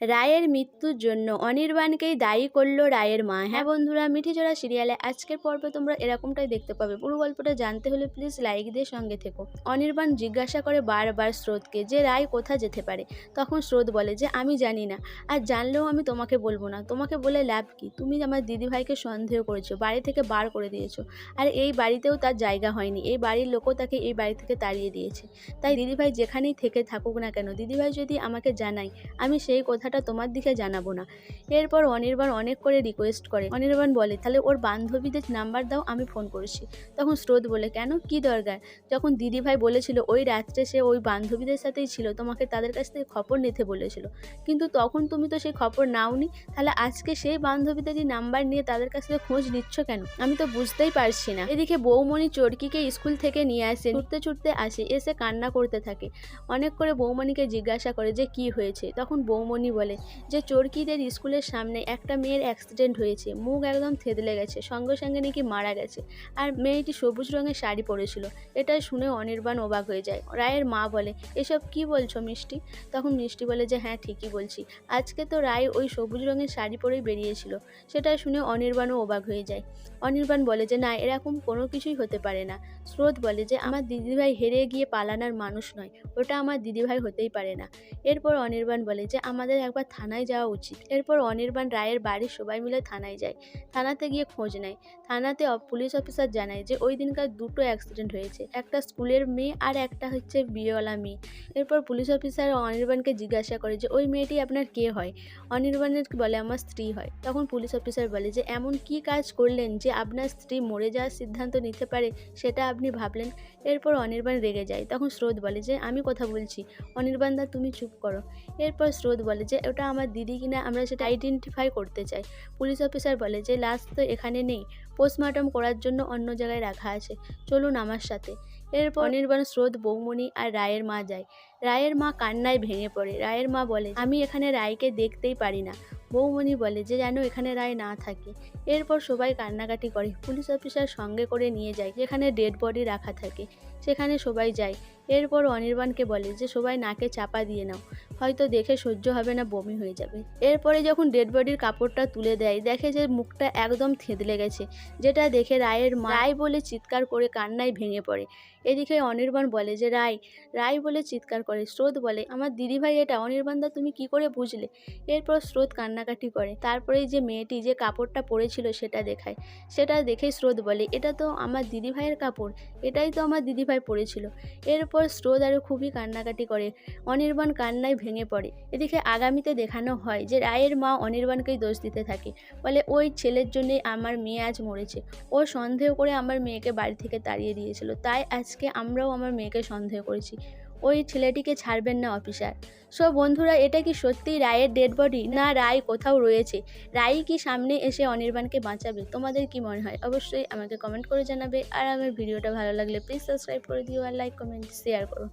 রায়ের মৃত্যুর জন্য অনির্বাণকেই দায়ী করল রায়ের মা। হ্যাঁ বন্ধুরা মিঠিজোড়া সিরিয়ালে আজকের পর্বে তোমরা এরকমটাই দেখতে পাবে। পুরো গল্পটা জানতে হলে প্লিজ লাইক দিয়ে সঙ্গে থেকো। অনির্বাণ জিজ্ঞাসা করে বারবার স্রোতকে যে রায় কোথা যেতে পারে। তখন স্রোত বলে যে, আমি জানি না। আর জানলেও আমি তোমাকে বলব না। তোমাকে বলে লাভ কি? তুমি আমার দিদিভাইকে সন্দেহ করেছ, বাড়ি থেকে বার করে দিয়েছ। আর এই বাড়িতেও তার জায়গা হয়নি। এই বাড়ির লোকও তাকে এই বাড়ি থেকে তাড়িয়ে দিয়েছে। তাই দিদিভাই যেখানেই থেকে থাকুক না কেন দিদিভাই যদি আমাকে জানায়, আমি সেই কথাটা তোমার দিকে জানাব না। এরপর অনির্বাণ অনেক করে রিকোয়েস্ট করে। অনির্বাণ বলে, তাহলে ওর বান্ধবীদের নাম্বার দাও, আমি ফোন করছি। তখন স্রোত বলে, কেন? কি দরকার? যখন দিদিভাই বলেছিল, ওই রাত্রে সে ওই বান্ধবীদের সাথেই ছিল, তোমাকে তাদের কাছ থেকে খবর নিতে বলেছিল। কিন্তু তখন তুমি তো সেই খবর নাওনি, তাহলে আজকে সেই বান্ধবীদেরই নাম্বার নিয়ে তাদের কাছ থেকে খোঁজ নিচ্ছ কেন? আমি তো বুঝতেই পারছি না। এদিকে বৌমণি চরকিকে স্কুল থেকে নিয়ে আসে। ছুটতে ছুটতে আসে, এসে কান্না করতে থাকে। অনেক করে বৌমণিকে জিজ্ঞাসা করে যে, কি হয়েছে? তখন বৌমণি বলে যে চরকিদের স্কুলের সামনে একটা মেয়ের অ্যাক্সিডেন্ট হয়েছে। মুখ একদম থেদলে গেছে, সঙ্গে সঙ্গে নাকি মারা গেছে। আর মেয়েটি সবুজ রঙের শাড়ি পরেছিল। এটা শুনে অনির্বাণ অবাক হয়ে যায়। রায়ের মা বলে, এসব কি বলছো মিষ্টি? তখন মিষ্টি বলে যে হ্যাঁ ঠিকই বলছি। আজকে তো রায় ওই সবুজ রঙের শাড়ি পরেই বেরিয়েছিল। সেটা শুনে অনির্বাণও অবাক হয়ে যায়। অনির্বাণ বলে যে, না, এরকম কোনো কিছুই হতে পারে না। স্রোত বলে যে, আমার দিদিভাই হেরে গিয়ে পালানোর মানুষ নয়। ওটা আমার দিদিভাই হতেই পারে না। এরপর অনির্বাণ বলে যে, আমাদের একবার থানায় যাওয়া উচিত। এরপর অনির্বাণ রায়ের বাড়ির সবাই মিলে থানায় যায়। থানাতে গিয়ে খোঁজ নেয়। থানাতে পুলিশ অফিসার জানায় যে ওই দিনকার দুটো অ্যাক্সিডেন্ট হয়েছে। একটা স্কুলের মেয়ে আর একটা হচ্ছে বিয়েওয়ালা মেয়ে। এরপর পুলিশ অফিসার অনির্বাণকে জিজ্ঞাসা করে যে, ওই মেয়েটি আপনার কে হয়? অনির্বাণের বলে, আমার স্ত্রী হয়। তখন পুলিশ অফিসার বলে যে, এমন কি কাজ করলেন যে আপনার স্ত্রী মরে যাওয়ার সিদ্ধান্ত নিতে পারে সেটা আপনি ভাবলেন? এরপর অনির্বাণ রেগে যায়। তখন স্রোত বলে যে, আমি কথা বলছি। অনির্বাণ দা, তুমি চুপ করো। এরপর স্রোত বলে যে ওটা আমার দিদি কিনা আমরা সেটা আইডেন্টিফাই করতে চাই। পুলিশ অফিসার বলে যে, লাশ তো এখানে নেই। পোস্টমর্টম করার জন্য অন্য জায়গায় রাখা আছে। চলুন আমার সাথে। এরপর অনির্বাণ স্রোত, বৌমণি আর রায়ের মা যায়। রায়ের মা কান্নায় ভেঙে পড়ে। রায়ের মা বলে, আমি এখানে রায়কে দেখতেই পারি না। বৌমণি বলে যে, যেন এখানে রায় না থাকে। এরপর সবাই কান্নাকাটি করে। পুলিশ অফিসার সঙ্গে করে নিয়ে যায়, যেখানে ডেড বডি রাখা থাকে, সেখানে সবাই যায়। এরপর অনির্বাণকে বলে যে, সবাই নাকে চাপা দিয়ে নাও। হয়তো দেখে সহ্য হবে না, বমি হয়ে যাবে। এরপরে যখন ডেড বডির কাপড়টা তুলে দেয়, দেখে যে মুখটা একদম থেঁতলে গেছে, যেটা দেখে রায়ের মা রায় বলে চিৎকার করে কান্নায় ভেঙে পড়ে। এদিকে অনির্বাণ বলে যে, রায় রায় বলে চিৎকার করে, স্রোত বলে, আমার দিদিভাই এটা অনির্বাণদা তুমি কি করে বুঝলে? এরপর স্রোত কান্নাকাটি করে। তারপরে যে মেয়েটি যে কাপড়টা পরেছিল সেটা দেখায়। সেটা দেখে স্রোত বলে, এটা তো আমার দিদিভাইয়ের কাপড়, এটাই তো আমার দিদিভাই পরেছিল। এরপর স্রোত আরও খুবই কান্নাকাটি করে। অনির্বাণ কান্নায় ভেঙে পড়ে। এদিকে আগামীতে দেখানো হয় যে রায়ের মা অনির্বাণকেই দোষ দিতে থাকে। বলে ওই ছেলের জন্যই আমার মেয়ে আজ মরেছে। ও সন্দেহ করে আমার মেয়েকে বাড়ি থেকে তাড়িয়ে দিয়েছিল। তাই আজকে আমরাও আমার মেয়েকে সন্দেহ করেছি। ওই ছেলেটিকে ছাড়বেন না, অফিসার। সো বন্ধুরা, এটা কি সত্যিই রায়ের ডেড বডি না রায় কোথাও রয়েছে? রায় কি সামনে এসে অনির্বাণকে বাঁচাবে? তোমাদের কি মনে হয়? অবশ্যই আমাকে কমেন্ট করে জানাবে। আর আমার ভিডিওটা ভালো লাগলে প্লিজ সাবস্ক্রাইব করে দিও আর লাইক কমেন্ট শেয়ার করো।